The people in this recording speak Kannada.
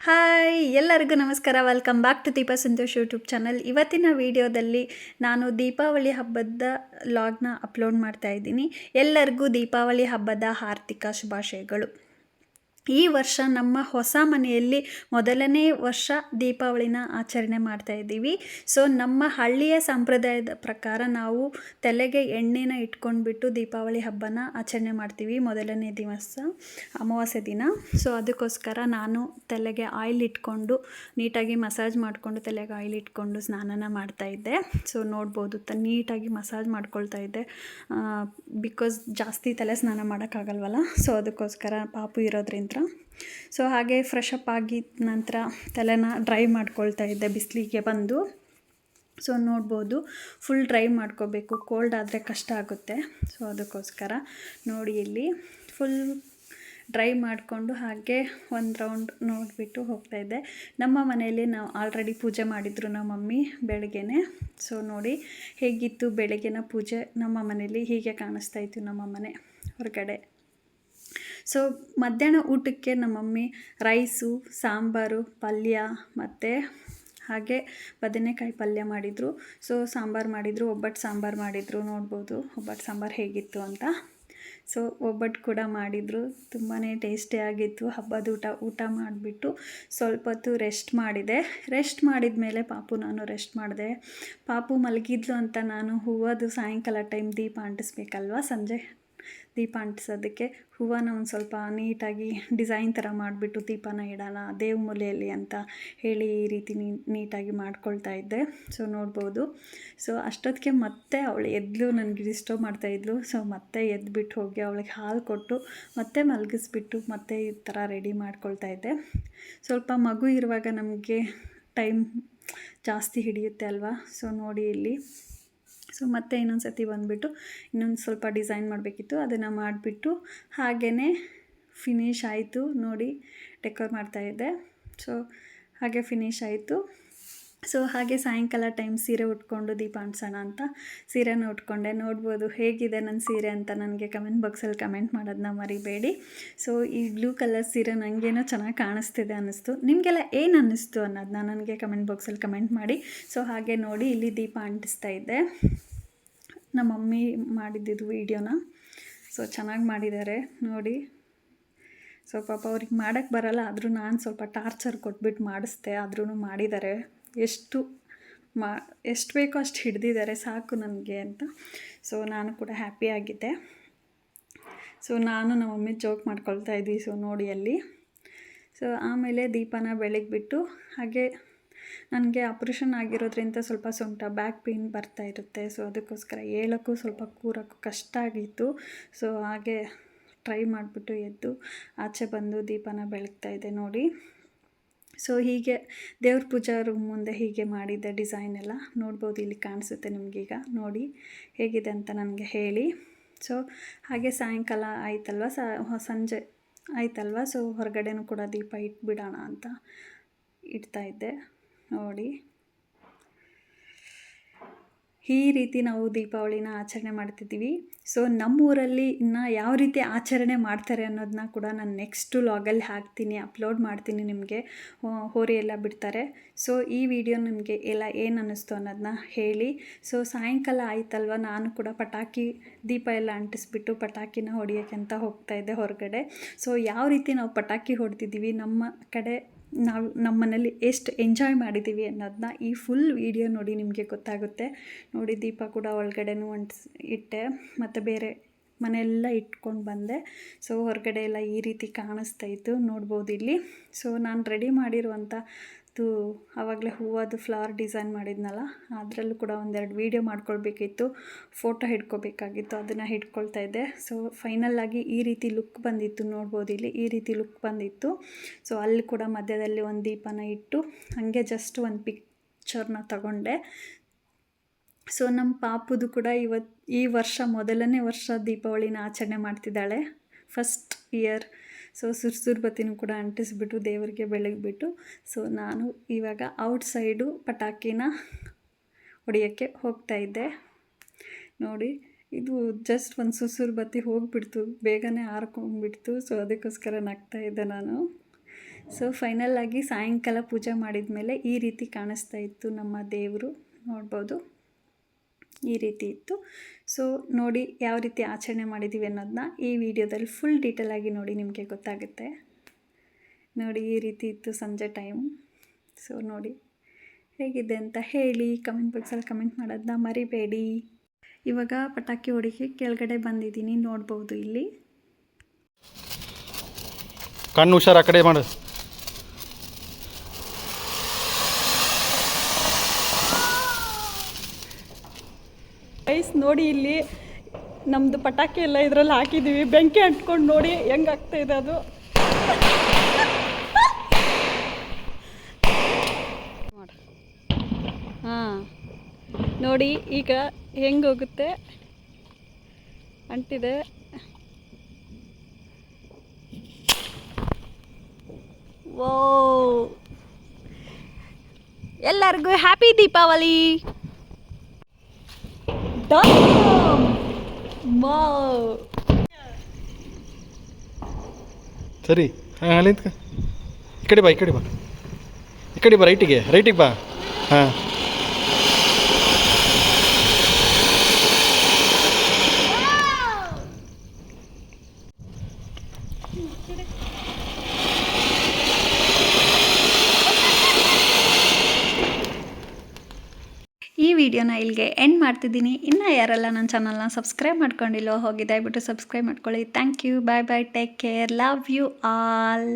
ಹಾಯ್, ಎಲ್ಲರಿಗೂ ನಮಸ್ಕಾರ. Welcome back to Deepa Santosh YouTube channel ಇವತ್ತಿನ ವಿಡಿಯೋದಲ್ಲಿ ನಾನು ದೀಪಾವಳಿ ಹಬ್ಬದ ಲಾಗ್ನ ಅಪ್ಲೋಡ್ ಮಾಡ್ತಾ ಇದ್ದೀನಿ. ಎಲ್ಲರಿಗೂ ದೀಪಾವಳಿ ಹಬ್ಬದ ಹಾರ್ದಿಕ ಶುಭಾಶಯಗಳು. ಈ ವರ್ಷ ನಮ್ಮ ಹೊಸ ಮನೆಯಲ್ಲಿ ಮೊದಲನೇ ವರ್ಷ ದೀಪಾವಳಿನ ಆಚರಣೆ ಮಾಡ್ತಾ ಇದ್ದೀವಿ. ಸೊ ನಮ್ಮ ಹಳ್ಳಿಯ ಸಂಪ್ರದಾಯದ ಪ್ರಕಾರ ನಾವು ತಲೆಗೆ ಎಣ್ಣೆನ ಇಟ್ಕೊಂಡ್ಬಿಟ್ಟು ದೀಪಾವಳಿ ಹಬ್ಬನ ಆಚರಣೆ ಮಾಡ್ತೀವಿ. ಮೊದಲನೇ ದಿವಸ ಅಮಾವಾಸ್ಯೆ ದಿನ. ಸೊ ಅದಕ್ಕೋಸ್ಕರ ನಾನು ತಲೆಗೆ ಆಯಿಲ್ ಇಟ್ಕೊಂಡು, ನೀಟಾಗಿ ಮಸಾಜ್ ಮಾಡಿಕೊಂಡು ತಲೆಗೆ ಆಯಿಲ್ ಇಟ್ಕೊಂಡು ಸ್ನಾನನ ಮಾಡ್ತಾ ಇದ್ದೆ. ಸೊ ನೋಡ್ಬೋದು, ತ ನೀಟಾಗಿ ಮಸಾಜ್ ಮಾಡ್ಕೊಳ್ತಾ ಇದ್ದೆ. ಬಿಕಾಸ್ ಜಾಸ್ತಿ ತಲೆ ಸ್ನಾನ ಮಾಡೋಕ್ಕಾಗಲ್ವಲ್ಲ? ಸೊ ಅದಕ್ಕೋಸ್ಕರ ಪಾಪು ಇರೋದ್ರಿಂದ ಸೊ ಹಾಗೆ ಫ್ರೆಶ್ ಅಪ್ ಆಗಿದ ನಂತರ ತಲೆನ ಡ್ರೈ ಮಾಡ್ಕೊಳ್ತಾ ಇದ್ದೆ, ಬಿಸಿಲಿಗೆ ಬಂದು. ಸೊ ನೋಡ್ಬೋದು ಫುಲ್ ಡ್ರೈ ಮಾಡ್ಕೋಬೇಕು. ಕೋಲ್ಡ್ ಆದರೆ ಕಷ್ಟ ಆಗುತ್ತೆ. ಸೊ ಅದಕ್ಕೋಸ್ಕರ ನೋಡಿ ಇಲ್ಲಿ ಫುಲ್ ಡ್ರೈ ಮಾಡಿಕೊಂಡು ಹಾಗೆ ಒಂದು ರೌಂಡ್ ನೋಡಿಬಿಟ್ಟು ಹೋಗ್ತಾಯಿದ್ದೆ ನಮ್ಮ ಮನೆಯಲ್ಲಿ ನಾವು ಆಲ್ರೆಡಿ ಪೂಜೆ ಮಾಡಿದ್ರು ನಮ್ಮ ಮಮ್ಮಿ ಬೆಳಗ್ಗೆನೆ. ಸೊ ನೋಡಿ ಹೇಗಿತ್ತು ಬೆಳಗ್ಗೆನ ಪೂಜೆ ನಮ್ಮ ಮನೆಯಲ್ಲಿ ಹೀಗೆ ಕಾಣಿಸ್ತಾ ಇತ್ತು ನಮ್ಮ ಮನೆ ಹೊರಗಡೆ. ಸೊ ಮಧ್ಯಾಹ್ನ ಊಟಕ್ಕೆ ನಮ್ಮ ಮಮ್ಮಿ ರೈಸು ಸಾಂಬಾರು, ಪಲ್ಯ ಮತ್ತು ಹಾಗೆ ಬದನೆಕಾಯಿ ಪಲ್ಯ ಮಾಡಿದರು. ಸೊ ಸಾಂಬಾರು ಮಾಡಿದರು ಒಬ್ಬಟ್ಟು ಸಾಂಬಾರು ಮಾಡಿದರು, ನೋಡ್ಬೋದು ಒಬ್ಬಟ್ಟು ಸಾಂಬಾರು ಹೇಗಿತ್ತು ಅಂತ. ಸೊ ಒಬ್ಬಟ್ಟು ಕೂಡ ಮಾಡಿದರು ತುಂಬಾ ಟೇಸ್ಟಿಯಾಗಿತ್ತು ಹಬ್ಬದ ಊಟ ಊಟ ಮಾಡಿಬಿಟ್ಟು ಸ್ವಲ್ಪ ಹೊತ್ತು ರೆಸ್ಟ್ ಮಾಡಿದೆ. ರೆಸ್ಟ್ ಮಾಡಿದ ಮೇಲೆ ಪಾಪು ನಾನು ರೆಸ್ಟ್ ಮಾಡಿದೆ. ಪಾಪು ಮಲಗಿದ್ಲು ಅಂತ ನಾನು ಹೂವದು ಸಾಯಂಕಾಲ ಟೈಮ್ ದೀಪ ಅಂಟಿಸ್ಬೇಕಲ್ವ? ಸಂಜೆ ದೀಪ ಅಂಟಿಸೋದಕ್ಕೆ ಹೂವನ ಒಂದು ಸ್ವಲ್ಪ ನೀಟಾಗಿ ಡಿಸೈನ್ ಥರ ಮಾಡಿಬಿಟ್ಟು ದೀಪನ ಇಡೋಣ ದೇವ್ ಮೂಲೆಯಲ್ಲಿ ಅಂತ ಹೇಳಿ ಈ ರೀತಿ ನೀಟಾಗಿ ಮಾಡ್ಕೊಳ್ತಾ ಇದ್ದೆ. ಸೊ ನೋಡ್ಬೋದು. ಸೊ ಅಷ್ಟೊತ್ತಿಗೆ ಮತ್ತೆ ಅವಳು ಎದ್ದು ನನಗೆ ಡಿಸ್ಟರ್ಬ್ ಮಾಡ್ತಾಯಿದ್ಲು ಸೊ ಮತ್ತೆ ಎದ್ಬಿಟ್ಟು ಹೋಗಿ ಅವಳಿಗೆ ಹಾಲು ಕೊಟ್ಟು, ಮತ್ತೆ ಮಲಗಿಸ್ಬಿಟ್ಟು, ಮತ್ತೆ ಈ ಥರ ರೆಡಿ ಮಾಡ್ಕೊಳ್ತಾ ಇದ್ದೆ. ಸ್ವಲ್ಪ ಮಗು ಇರುವಾಗ ನಮಗೆ ಟೈಮ್ ಜಾಸ್ತಿ ಹಿಡಿಯುತ್ತೆ ಅಲ್ವಾ? ಸೊ ನೋಡಿ ಇಲ್ಲಿ. ಸೊ ಮತ್ತೆ ಇನ್ನೊಂದು ಸತಿ ಬಂದುಬಿಟ್ಟು ಇನ್ನೊಂದು ಸ್ವಲ್ಪ ಡಿಸೈನ್ ಮಾಡಬೇಕಿತ್ತು, ಅದನ್ನು ಮಾಡಿಬಿಟ್ಟು ಹಾಗೇ ಫಿನಿಶ್ ಆಯಿತು ನೋಡಿ ಡೆಕೋರ್ ಮಾಡ್ತಾಯಿದ್ದೆ ಸೊ ಹಾಗೆ ಫಿನಿಶ್ ಆಯಿತು. ಸೊ ಹಾಗೆ ಸಾಯಂಕಾಲ ಟೈಮ್ ಸೀರೆ ಉಟ್ಕೊಂಡು ದೀಪ ಅಂಟಿಸೋಣ ಅಂತ ಸೀರೆನ ಉಟ್ಕೊಂಡೆ. ನೋಡ್ಬೋದು ಹೇಗಿದೆ ನನ್ನ ಸೀರೆ ಅಂತ ನನಗೆ ಕಮೆಂಟ್ ಬಾಕ್ಸಲ್ಲಿ ಕಮೆಂಟ್ ಮಾಡೋದನ್ನ ಮರಿಬೇಡಿ. ಸೊ ಈ ಬ್ಲೂ ಕಲರ್ ಸೀರೆ ನನಗೇನೋ ಚೆನ್ನಾಗಿ ಕಾಣಿಸ್ತಿದೆ ಅನ್ನಿಸ್ತು. ನಿಮಗೆಲ್ಲ ಏನು ಅನ್ನಿಸ್ತು ಅನ್ನೋದನ್ನ ನನಗೆ ಕಮೆಂಟ್ ಬಾಕ್ಸಲ್ಲಿ ಕಮೆಂಟ್ ಮಾಡಿ. ಸೊ ಹಾಗೆ ನೋಡಿ ಇಲ್ಲಿ ದೀಪ ಅಂಟಿಸ್ತಾ ಇದ್ದೆ. ನಮ್ಮ ಮಮ್ಮಿ ಮಾಡಿದ್ದಿದ್ದು ವೀಡಿಯೋನ ಸೊ ಚೆನ್ನಾಗಿ ಮಾಡಿದ್ದಾರೆ. ನೋಡಿ. ಸೊ ಪಾಪ ಅವ್ರಿಗೆ ಮಾಡೋಕ್ಕೆ ಬರಲ್ಲ, ಆದರೂ ನಾನು ಸ್ವಲ್ಪ ಟಾರ್ಚರ್ ಕೊಟ್ಬಿಟ್ಟು ಮಾಡಿಸ್ದೆ ಆದ್ರೂ ಮಾಡಿದ್ದಾರೆ. ಎಷ್ಟು ಮಾ, ಎಷ್ಟು ಬೇಕೋ ಅಷ್ಟು ಹಿಡ್ದಿದ್ದಾರೆ, ಸಾಕು ನನಗೆ ಅಂತ. ಸೊ ನಾನು ಕೂಡ ಹ್ಯಾಪಿಯಾಗಿದ್ದೆ ಸೊ ನಾನು ನಮ್ಮ ಮಮ್ಮಿ ಜೋಕ್ ಮಾಡ್ಕೊಳ್ತಾ ಇದ್ದೀವಿ ಸೊ ನೋಡಿ ಅಲ್ಲಿ. ಸೊ ಆಮೇಲೆ ದೀಪನ ಬೆಳಗ್ಬಿಟ್ಟು ಹಾಗೆ ನನಗೆ ಆಪ್ರೇಷನ್ ಆಗಿರೋದ್ರಿಂದ ಸ್ವಲ್ಪ ಸೊಂಟ ಬ್ಯಾಕ್ ಪೇಯ್ನ್ ಬರ್ತಾ ಇರುತ್ತೆ. ಸೊ ಅದಕ್ಕೋಸ್ಕರ ಹೇಳೋಕ್ಕೂ ಸ್ವಲ್ಪ ಕೂರೋಕ್ಕೂ ಕಷ್ಟ ಆಗಿತ್ತು. ಸೊ ಹಾಗೆ ಟ್ರೈ ಮಾಡಿಬಿಟ್ಟು ಎದ್ದು ಆಚೆ ಬಂದು ದೀಪನ ಬೆಳಗ್ತಾ ಇದೆ ನೋಡಿ. ಸೊ ಹೀಗೆ ದೇವ್ರ ಪೂಜಾ ರೂಮ್ ಮುಂದೆ ಹೀಗೆ ಮಾಡಿದ್ದೆ ಡಿಸೈನ್ ಎಲ್ಲ ನೋಡ್ಬೋದು, ಇಲ್ಲಿ ಕಾಣಿಸುತ್ತೆ ನಿಮಗೀಗ. ನೋಡಿ, ಹೇಗಿದೆ ಅಂತ ನನಗೆ ಹೇಳಿ. ಸೊ ಹಾಗೆ ಸಾಯಂಕಾಲ ಆಯ್ತಲ್ವ? ಸಂಜೆ ಆಯ್ತಲ್ವ? ಸೊ ಹೊರಗಡೆನೂ ಕೂಡ ದೀಪ ಇಟ್ಬಿಡೋಣ ಅಂತ ಇಡ್ತಾಯಿದ್ದೆ ನೋಡಿ. ಈ ರೀತಿ ನಾವು ದೀಪಾವಳಿನ ಆಚರಣೆ ಮಾಡ್ತಿದ್ದೀವಿ. ಸೊ ನಮ್ಮೂರಲ್ಲಿ ಇನ್ನು ಯಾವ ರೀತಿ ಆಚರಣೆ ಮಾಡ್ತಾರೆ ಅನ್ನೋದನ್ನ ಕೂಡ ನಾನು ನೆಕ್ಸ್ಟು ಲಾಗಲ್ಲಿ ಹಾಕ್ತೀನಿ ಅಪ್ಲೋಡ್ ಮಾಡ್ತೀನಿ ನಿಮಗೆ. ಹೋರಿ ಎಲ್ಲ ಬಿಡ್ತಾರೆ. ಸೊ ಈ ವಿಡಿಯೋ ನಿಮಗೆ ಎಲ್ಲ ಏನು ಅನ್ನಿಸ್ತು ಅನ್ನೋದನ್ನ ಹೇಳಿ. ಸೊ ಸಾಯಂಕಾಲ ಆಯ್ತಲ್ವ? ನಾನು ಕೂಡ ಪಟಾಕಿ, ದೀಪ ಎಲ್ಲ ಅಂಟಿಸ್ಬಿಟ್ಟು ಪಟಾಕಿನ ಹೊಡಿಯೋಕ್ಕೆ ಅಂತ ಹೋಗ್ತಾ ಇದ್ದೆ ಹೊರಗಡೆ. ಸೊ ಯಾವ ರೀತಿ ನಾವು ಪಟಾಕಿ ಹೊಡೆದಿದ್ದೀವಿ ನಮ್ಮ ಕಡೆ ನಾವು ಮನೇಲಿ ಎಷ್ಟು ಎಂಜಾಯ್ ಮಾಡಿದ್ದೀವಿ ಅನ್ನೋದನ್ನ ಈ ಫುಲ್ ವೀಡಿಯೋ ನೋಡಿ ನಿಮಗೆ ಗೊತ್ತಾಗುತ್ತೆ. ನೋಡಿ ದೀಪ ಕೂಡ ಒಳಗಡೆನೂ ಅಂಟಿಸ್ ಇಟ್ಟೆ, ಮತ್ತು ಬೇರೆ ಮನೆಯೆಲ್ಲ ಇಟ್ಕೊಂಡು ಬಂದೆ. ಸೊ ಹೊರಗಡೆ ಎಲ್ಲ ಈ ರೀತಿ ಕಾಣಿಸ್ತಾ ಇತ್ತು, ನೋಡ್ಬೋದು ಇಲ್ಲಿ. ಸೊ ನಾನು ರೆಡಿ ಮಾಡಿರುವಂಥ ತು ಆವಾಗಲೇ ಹೂವದು ಫ್ಲವರ್ ಡಿಸೈನ್ ಮಾಡಿದ್ನಲ್ಲ, ಅದರಲ್ಲೂ ಕೂಡ ಒಂದೆರಡು ವೀಡಿಯೋ ಮಾಡ್ಕೊಳ್ಬೇಕಿತ್ತು ಫೋಟೋ ಹಿಡ್ಕೋಬೇಕಾಗಿತ್ತು, ಅದನ್ನು ಹಿಡ್ಕೊಳ್ತಾ ಇದ್ದೆ. ಸೊ ಫೈನಲ್ಲಾಗಿ ಈ ರೀತಿ ಲುಕ್ ಬಂದಿತ್ತು, ನೋಡ್ಬೋದು ಇಲ್ಲಿ ಈ ರೀತಿ ಲುಕ್ ಬಂದಿತ್ತು. ಸೊ ಅಲ್ಲಿ ಕೂಡ ಮಧ್ಯದಲ್ಲಿ ಒಂದು ದೀಪನ ಇಟ್ಟು, ಹಾಗೆ ಜಸ್ಟ್ ಒಂದು ಪಿಕ್ಚರ್ನ ತಗೊಂಡೆ. ಸೊ ನಮ್ಮ ಪಾಪುದು ಕೂಡ ಇವತ್ತು ಈ ವರ್ಷ ಮೊದಲನೇ ವರ್ಷ ದೀಪಾವಳಿನ ಆಚರಣೆ ಮಾಡ್ತಿದ್ದಾಳೆ. ಫಸ್ಟ್ ಇಯರ್ ಸೊ ಸುರ್ಸುರು ಬತ್ತಿನೂ ಕೂಡ ಅಂಟಿಸ್ಬಿಟ್ಟು ದೇವರಿಗೆ ಬೆಳಗ್ಬಿಟ್ಟು, ಸೊ ನಾನು ಇವಾಗ ಔಟ್ಸೈಡು ಪಟಾಕಿನ ಹೊಡಿಯೋಕ್ಕೆ ಹೋಗ್ತಾಯಿದ್ದೆ ನೋಡಿ, ಇದು ಜಸ್ಟ್ ಒಂದು ಸುಸುರು ಬತ್ತಿ ಹೋಗಿಬಿಡ್ತು, ಬೇಗನೆ ಹಾರ್ಕೊಂಡ್ಬಿಡ್ತು ಸೊ ಅದಕ್ಕೋಸ್ಕರ ನಗ್ತಾ ಇದ್ದೆ ನಾನು. ಸೊ ಫೈನಲ್ ಆಗಿ ಸಾಯಂಕಾಲ ಪೂಜೆ ಮಾಡಿದ ಮೇಲೆ ಈ ರೀತಿ ಕಾಣಿಸ್ತಾ ಇತ್ತು ನಮ್ಮ ದೇವರು. ನೋಡ್ಬೋದು. ಈ ರೀತಿ ಇತ್ತು. ಸೊ ನೋಡಿ ಯಾವ ರೀತಿ ಆಚರಣೆ ಮಾಡಿದ್ದೀವಿ ಅನ್ನೋದನ್ನ ಈ ವಿಡಿಯೋದಲ್ಲಿ ಫುಲ್ ಡೀಟೇಲ್ ಆಗಿ ನೋಡಿ ನಿಮಗೆ ಗೊತ್ತಾಗುತ್ತೆ. ನೋಡಿ ಈ ರೀತಿ ಇತ್ತು ಸಂಜೆ ಟೈಮ್ ಸೊ ನೋಡಿ ಹೇಗಿದೆ ಅಂತ ಹೇಳಿ ಕಮೆಂಟ್ ಬಾಕ್ಸಲ್ಲಿ ಕಮೆಂಟ್ ಮಾಡೋದನ್ನ ಮರಿಬೇಡಿ. ಇವಾಗ ಪಟಾಕಿ ಹೊಡಿಗೆ ಕೆಳಗಡೆ ಬಂದಿದ್ದೀನಿ, ನೋಡ್ಬೋದು ಇಲ್ಲಿ. ಕಣ್ಣು ಹುಷಾರು ಆ ಕಡೆ ಮಾಡು. ಗೈಸ್ ನೋಡಿ ಇಲ್ಲಿ ನಮ್ಮದು ಪಟಾಕಿ ಎಲ್ಲ ಇದರಲ್ಲಿ ಹಾಕಿದ್ದೀವಿ ಬೆಂಕಿ ಅಂಟ್ಕೊಂಡು ನೋಡಿ ಹೆಂಗ್ ಆಗ್ತಾ ಇದೆ ಅದು. ಹಾಂ. ನೋಡಿ ಈಗ ಹೆಂಗೆ ಹೋಗುತ್ತೆ? ಅಂಟಿದೆ. ಓ ಎಲ್ಲರಿಗೂ ಹ್ಯಾಪಿ ದೀಪಾವಳಿ! ಸರಿ, ಹಾಂ ಅಲ್ಲಿ ನಿಂತ್ಕ. ಈ ಕಡೆ ಬಾ, ಈ ಕಡೆ ಬಾ. ಈ ಕಡೆ ಬಾ ರೈಟಿಗೆ ರೈಟಿಗೆ ಬಾ. ಹಾಂ ಈ ವಿಡಿಯೋನ ಇಲ್ಲಿಗೆ ಎಂಡ್ ಮಾಡ್ತಿದ್ದೀನಿ. ಇನ್ನು ಯಾರೆಲ್ಲ ನನ್ನ ಚಾನಲ್ನ ಸಬ್ಸ್ಕ್ರೈಬ್ ಮಾಡ್ಕೊಂಡಿಲ್ಲೋ ಹೋಗಿ ದಯವಿಟ್ಟು ಸಬ್ಸ್ಕ್ರೈಬ್ ಮಾಡ್ಕೊಳ್ಳಿ. Thank you bye bye take care love you all